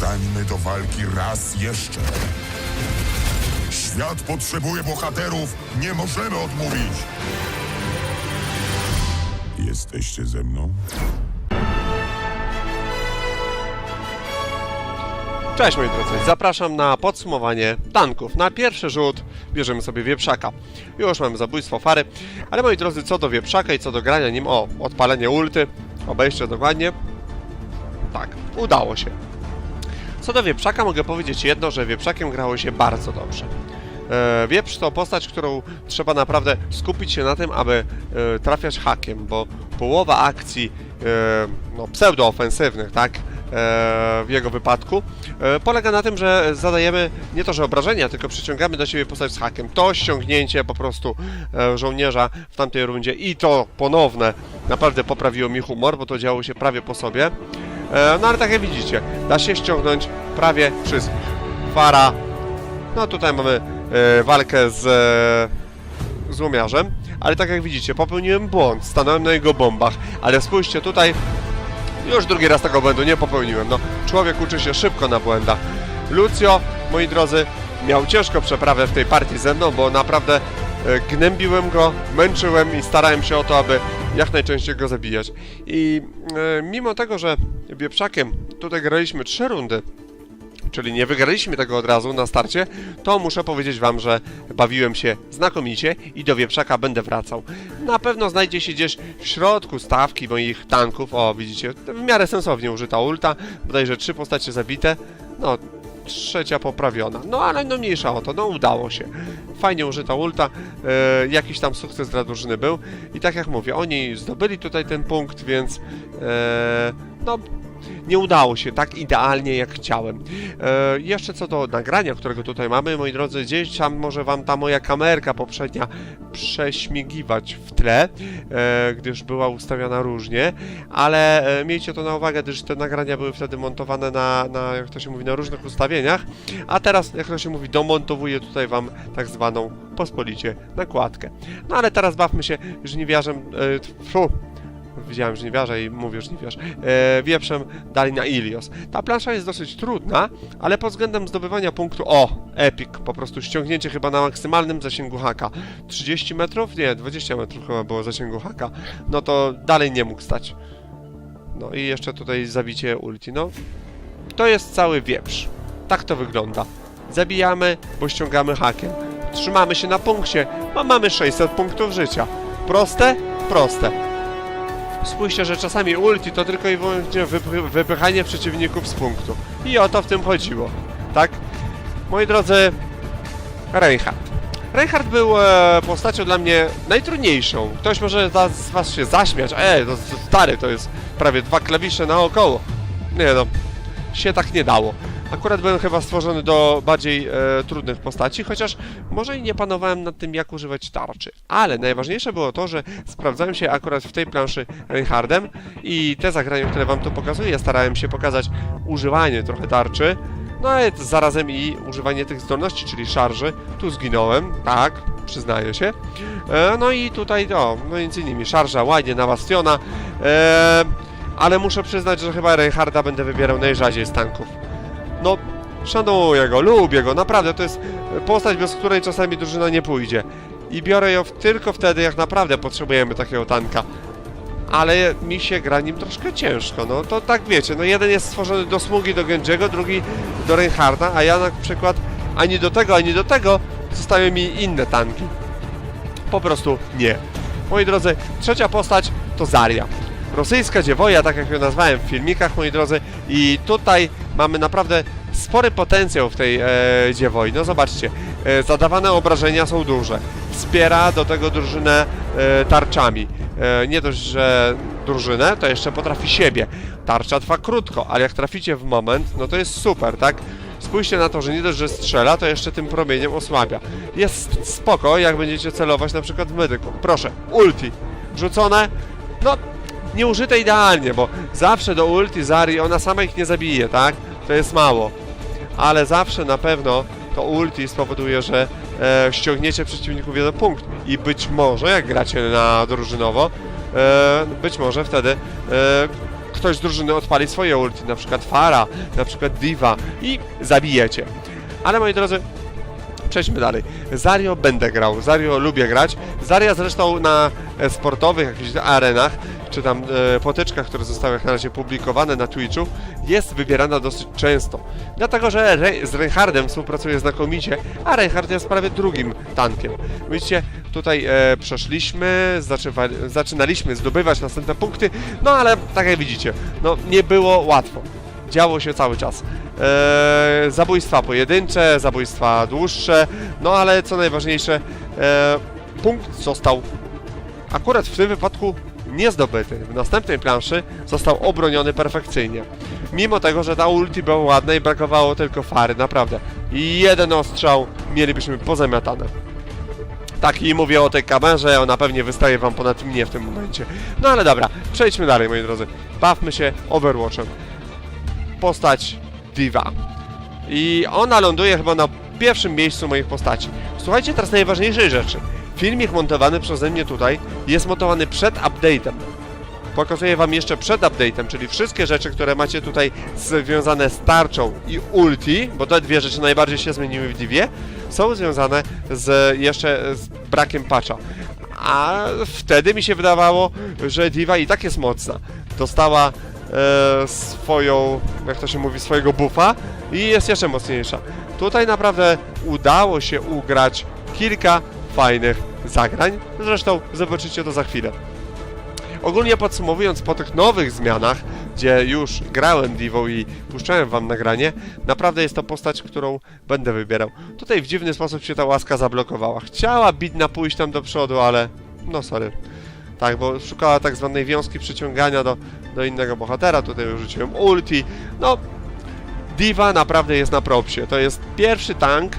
Stańmy do walki raz jeszcze. Świat potrzebuje bohaterów, nie możemy odmówić. Jesteście ze mną? Cześć moi drodzy, zapraszam na podsumowanie tanków. Na pierwszy rzut bierzemy sobie wieprzaka. Już mamy zabójstwo fary, ale moi drodzy, co do wieprzaka i co do grania nim, o, odpalenie ulty, obejście dokładnie. Tak, udało się. Co do wieprzaka mogę powiedzieć jedno, że wieprzakiem grało się bardzo dobrze. E, Wieprz to postać, którą trzeba naprawdę skupić się na tym, aby e, trafiać hakiem, bo połowa akcji e, no, pseudoofensywnych, tak, w jego wypadku, polega na tym, że zadajemy nie to, że obrażenia, tylko przyciągamy do siebie postać z hakiem. To ściągnięcie po prostu żołnierza w tamtej rundzie i to ponowne naprawdę poprawiło mi humor, bo to działo się prawie po sobie. E, No ale tak jak widzicie, da się ściągnąć prawie wszystkich. Fara, no tutaj mamy e, walkę z e, złomiarzem, ale tak jak widzicie, popełniłem błąd, stanąłem na jego bombach, ale spójrzcie tutaj, już drugi raz tego błędu nie popełniłem, no człowiek uczy się szybko na błędach. Lucio, moi drodzy, miał ciężką przeprawę w tej partii ze mną, bo naprawdę gnębiłem go, męczyłem i starałem się o to, aby jak najczęściej go zabijać. I e, mimo tego, że wieprzakiem tutaj graliśmy trzy rundy, czyli nie wygraliśmy tego od razu na starcie, to muszę powiedzieć Wam, że bawiłem się znakomicie i do wieprzaka będę wracał. Na pewno znajdzie się gdzieś w środku stawki moich tanków. O, widzicie, w miarę sensownie użyta ulta, bodajże trzy postacie zabite. No, trzecia poprawiona. No ale no mniejsza o to, no udało się. Fajnie użyta ulta, e, jakiś tam sukces dla drużyny był i tak jak mówię, oni zdobyli tutaj ten punkt, więc e, no nie udało się tak idealnie jak chciałem. E, jeszcze co do nagrania, którego tutaj mamy, moi drodzy, gdzieś tam może wam ta moja kamerka poprzednia prześmigiwać w tle, e, gdyż była ustawiona różnie, ale e, miejcie to na uwagę, gdyż te nagrania były wtedy montowane na, na, jak to się mówi, na różnych ustawieniach, a teraz, jak to się mówi, domontowuję tutaj wam tak zwaną pospolicie nakładkę. No ale teraz bawmy się żniwiarzem, e, tfu, widziałem żniwiarza i mówię żniwiarz, e, wieprzem dali na Ilios. Ta plansza jest dosyć trudna, ale pod względem zdobywania punktu, o, epic, po prostu ściągnięcie chyba na maksymalnym zasięgu haka. 30 metrów? Nie, 20 metrów chyba było zasięgu haka. No to dalej nie mógł stać. No i jeszcze tutaj zabicie ulti, no. To jest cały wieprz. Tak to wygląda. Zabijamy, bo ściągamy hakiem. Trzymamy się na punkcie, bo mamy 600 punktów życia. Proste? Proste. Spójrzcie, że czasami ulti to tylko i wyłącznie wypy- wypychanie przeciwników z punktu. I o to w tym chodziło. Tak? Moi drodzy, Reinhardt. Reinhardt był e, postacią dla mnie najtrudniejszą. Ktoś może z was się zaśmiać. E, to, to stary, to jest prawie dwa klawisze naokoło. Nie no, się tak nie dało. Akurat byłem chyba stworzony do bardziej e, trudnych postaci, chociaż może i nie panowałem nad tym, jak używać tarczy. Ale najważniejsze było to, że sprawdzałem się akurat w tej planszy Reinhardem i te zagrania, które wam tu pokazuję, starałem się pokazać używanie trochę tarczy, no ale zarazem i używanie tych zdolności, czyli szarży. Tu zginąłem, tak, przyznaję się. E, no i tutaj, o, no między innymi szarża, ładnie na Bastiona, e, ale muszę przyznać, że chyba Reinharda będę wybierał najrzadziej z tanków. No, szanuję go, lubię go, naprawdę, to jest postać, bez której czasami drużyna nie pójdzie. I biorę ją tylko wtedy, jak naprawdę potrzebujemy takiego tanka. Ale mi się gra nim troszkę ciężko, no to tak wiecie, no jeden jest stworzony do Smugi, do Genjiego, drugi do Reinharda, a ja na przykład ani do tego, ani do tego zostają mi inne tanki. Po prostu nie. Moi drodzy, trzecia postać to Zaria. Rosyjska dziewoja, tak jak ją nazwałem w filmikach, moi drodzy, i tutaj mamy naprawdę spory potencjał w tej e, dziewoi. No zobaczcie, e, zadawane obrażenia są duże. Wspiera do tego drużynę e, tarczami. E, nie dość, że drużynę, to jeszcze potrafi siebie. Tarcza trwa krótko, ale jak traficie w moment, no to jest super, tak? Spójrzcie na to, że nie dość, że strzela, to jeszcze tym promieniem osłabia. Jest spoko, jak będziecie celować na przykład w medyku. Proszę, ulti. Rzucone, no, nie użyte idealnie, bo zawsze do ulti Zari ona sama ich nie zabije, tak? To jest mało. Ale zawsze na pewno to ulti spowoduje, że e, ściągniecie przeciwników jeden punkt. I być może, jak gracie na drużynowo, e, być może wtedy e, ktoś z drużyny odpali swoje ulti, na przykład Fara, na przykład Diva i zabijecie. Ale moi drodzy, Przejdźmy dalej. Zario będę grał, Zario lubię grać. Zaria zresztą na e, sportowych jakichś arenach, czy tam e, potyczkach, które zostały jak na razie publikowane na Twitchu, jest wybierana dosyć często. Dlatego, że Re z Reinhardem współpracuje znakomicie, a Reinhard jest prawie drugim tankiem. Widzicie, tutaj e, przeszliśmy, zaczynaliśmy zdobywać następne punkty, no ale tak jak widzicie, no nie było łatwo działo się cały czas. Eee, zabójstwa pojedyncze, zabójstwa dłuższe, no ale co najważniejsze, eee, punkt został akurat w tym wypadku nie zdobyty. W następnej planszy został obroniony perfekcyjnie. Mimo tego, że ta ulti była ładna i brakowało tylko fary, naprawdę. Jeden ostrzał mielibyśmy pozamiatane. Tak i mówię o tej kamerze, ona pewnie wystaje wam ponad mnie w tym momencie. No ale dobra, przejdźmy dalej moi drodzy. Bawmy się Overwatchem postać Diva. I ona ląduje chyba na pierwszym miejscu moich postaci. Słuchajcie teraz najważniejszej rzeczy. Filmik montowany przeze mnie tutaj jest montowany przed update'em. Pokazuję wam jeszcze przed update'em, czyli wszystkie rzeczy, które macie tutaj związane z tarczą i ulti, bo te dwie rzeczy najbardziej się zmieniły w Divie, są związane z jeszcze z brakiem patcha. A wtedy mi się wydawało, że Diva i tak jest mocna. Dostała swoją, jak to się mówi, swojego buffa i jest jeszcze mocniejsza. Tutaj naprawdę udało się ugrać kilka fajnych zagrań. Zresztą zobaczycie to za chwilę. Ogólnie podsumowując, po tych nowych zmianach, gdzie już grałem Divo i puszczałem wam nagranie, naprawdę jest to postać, którą będę wybierał. Tutaj w dziwny sposób się ta łaska zablokowała. Chciała Bidna pójść tam do przodu, ale no sorry. Tak, bo szukała tak zwanej wiązki przyciągania do, do innego bohatera. Tutaj już rzuciłem ulti. No, Diva naprawdę jest na propsie. To jest pierwszy tank,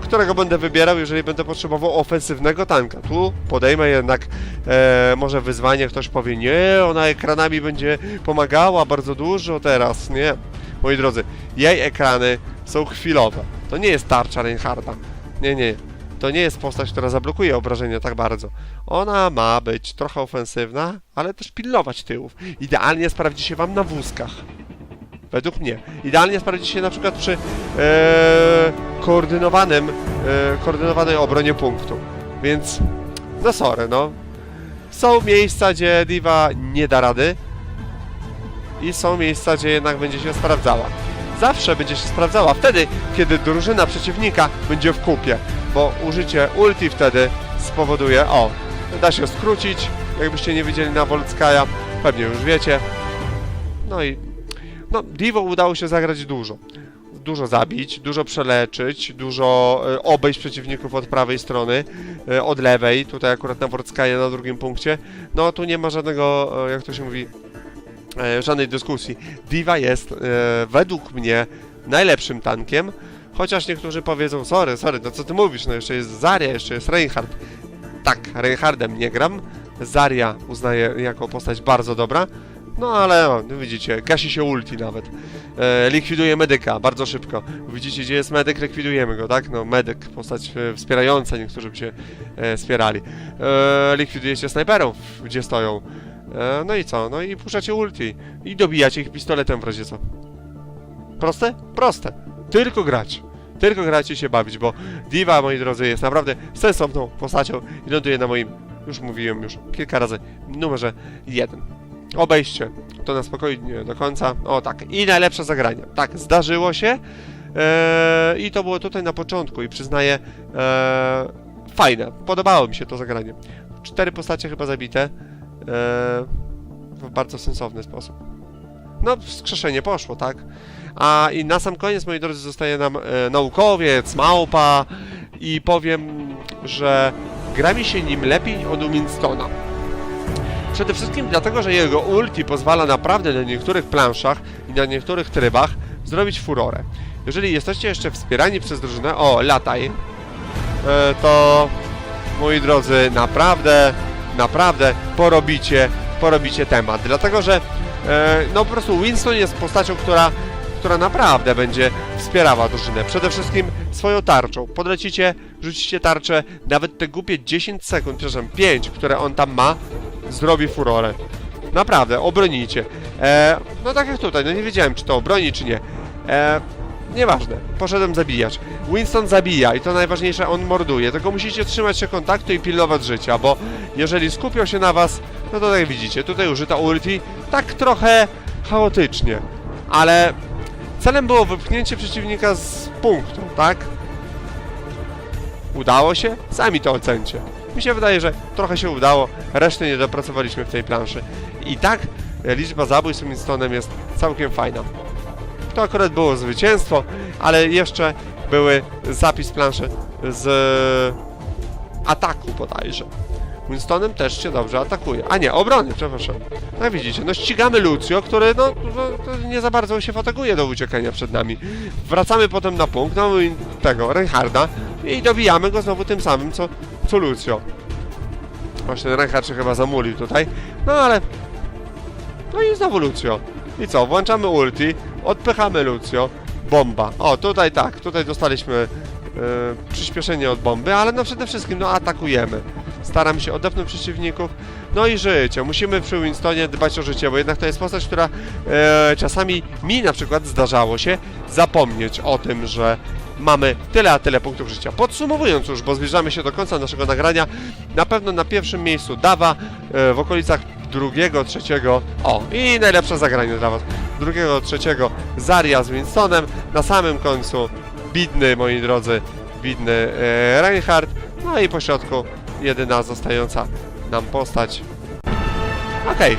którego będę wybierał, jeżeli będę potrzebował ofensywnego tanka. Tu podejmę jednak e, może wyzwanie, ktoś powie, nie, ona ekranami będzie pomagała bardzo dużo teraz. Nie, moi drodzy, jej ekrany są chwilowe. To nie jest tarcza Reinharda. Nie, nie. To nie jest postać, która zablokuje obrażenia tak bardzo. Ona ma być trochę ofensywna, ale też pilnować tyłów. Idealnie sprawdzi się wam na wózkach. Według mnie. Idealnie sprawdzi się na przykład przy e, koordynowanym, e, koordynowanej obronie punktu. Więc, no sorry, no. Są miejsca, gdzie Diva nie da rady i są miejsca, gdzie jednak będzie się sprawdzała. Zawsze będzie się sprawdzała wtedy, kiedy drużyna przeciwnika będzie w kupie, bo użycie ulti wtedy spowoduje, o, da się skrócić, jakbyście nie widzieli na Voltskaja, pewnie już wiecie. No i no, Divo udało się zagrać dużo. Dużo zabić, dużo przeleczyć, dużo e, obejść przeciwników od prawej strony, e, od lewej, tutaj akurat na Wortskaje na drugim punkcie. No tu nie ma żadnego, e, jak to się mówi, żadnej dyskusji. Diva jest e, według mnie najlepszym tankiem, chociaż niektórzy powiedzą, sorry, sorry, no co ty mówisz, no jeszcze jest Zarya, jeszcze jest Reinhardt. Tak, Reinhardem nie gram, Zarya uznaję jako postać bardzo dobra, no ale no widzicie, gasi się ulti nawet. E, likwiduje medyka bardzo szybko. Widzicie, gdzie jest medyk, likwidujemy go, tak? No, medyk, postać e, wspierająca, niektórzy by się e, wspierali. E, likwidujecie snajperów, gdzie stoją. E, no i co? No i puszczacie ulti. I dobijacie ich pistoletem w razie co. Proste? Proste. Tylko grać. Tylko grać i się bawić, bo Diva, moi drodzy, jest naprawdę sensowną postacią i ląduje na moim, już mówiłem już kilka razy, numerze jeden. Obejście. To na spokojnie do końca. O tak. I najlepsze zagranie. Tak, zdarzyło się. Eee, I to było tutaj na początku i przyznaję eee, fajne. Podobało mi się to zagranie. Cztery postacie chyba zabite. Eee, w bardzo sensowny sposób. No, wskrzeszenie poszło, tak? A i na sam koniec, moi drodzy, zostaje nam e, naukowiec, małpa i powiem, że gra mi się nim lepiej od Winstona. Przede wszystkim dlatego, że jego ulti pozwala naprawdę na niektórych planszach i na niektórych trybach zrobić furorę. Jeżeli jesteście jeszcze wspierani przez drużynę, o, lataj, e, to moi drodzy, naprawdę, naprawdę porobicie, porobicie temat. Dlatego, że e, no po prostu Winston jest postacią, która, która naprawdę będzie wspierała drużynę. Przede wszystkim swoją tarczą. Podlecicie, rzucicie tarczę, nawet te głupie 10 sekund, przepraszam, 5, które on tam ma, zrobi furorę. Naprawdę, obronicie. E, no tak jak tutaj, no nie wiedziałem, czy to obroni, czy nie. E, nieważne, poszedłem zabijać. Winston zabija i to najważniejsze, on morduje, tylko musicie trzymać się kontaktu i pilnować życia, bo jeżeli skupią się na was, no to tak widzicie, tutaj użyta ulti, tak trochę chaotycznie, ale celem było wypchnięcie przeciwnika z punktu, tak? Udało się? Sami to ocencie. Mi się wydaje, że trochę się udało, reszty nie dopracowaliśmy w tej planszy. I tak liczba zabójstw Winstonem jest całkiem fajna. To akurat było zwycięstwo, ale jeszcze były zapis planszy z ataku bodajże. Winstonem też się dobrze atakuje. A nie, obrony, przepraszam. No widzicie, no ścigamy Lucio, który no, no nie za bardzo się fatiguje do uciekania przed nami. Wracamy potem na punkt, no tego, Reinharda i dobijamy go znowu tym samym, co, co Lucio. Właśnie Reinhard się chyba zamulił tutaj, no ale... No i znowu Lucio. I co, włączamy ulti, odpychamy Lucio, bomba. O, tutaj tak, tutaj dostaliśmy e, przyspieszenie od bomby, ale no przede wszystkim no atakujemy. Staram się odepnąć przeciwników. No i życie. Musimy przy Winstonie dbać o życie, bo jednak to jest postać, która e, czasami mi na przykład zdarzało się zapomnieć o tym, że mamy tyle a tyle punktów życia. Podsumowując już, bo zbliżamy się do końca naszego nagrania, na pewno na pierwszym miejscu Dawa, e, w okolicach drugiego, trzeciego, o i najlepsze zagranie dla Was, drugiego, trzeciego Zaria z Winstonem, na samym końcu bidny, moi drodzy, bidny e, Reinhardt, no i po środku jedyna zostająca nam postać. Okej,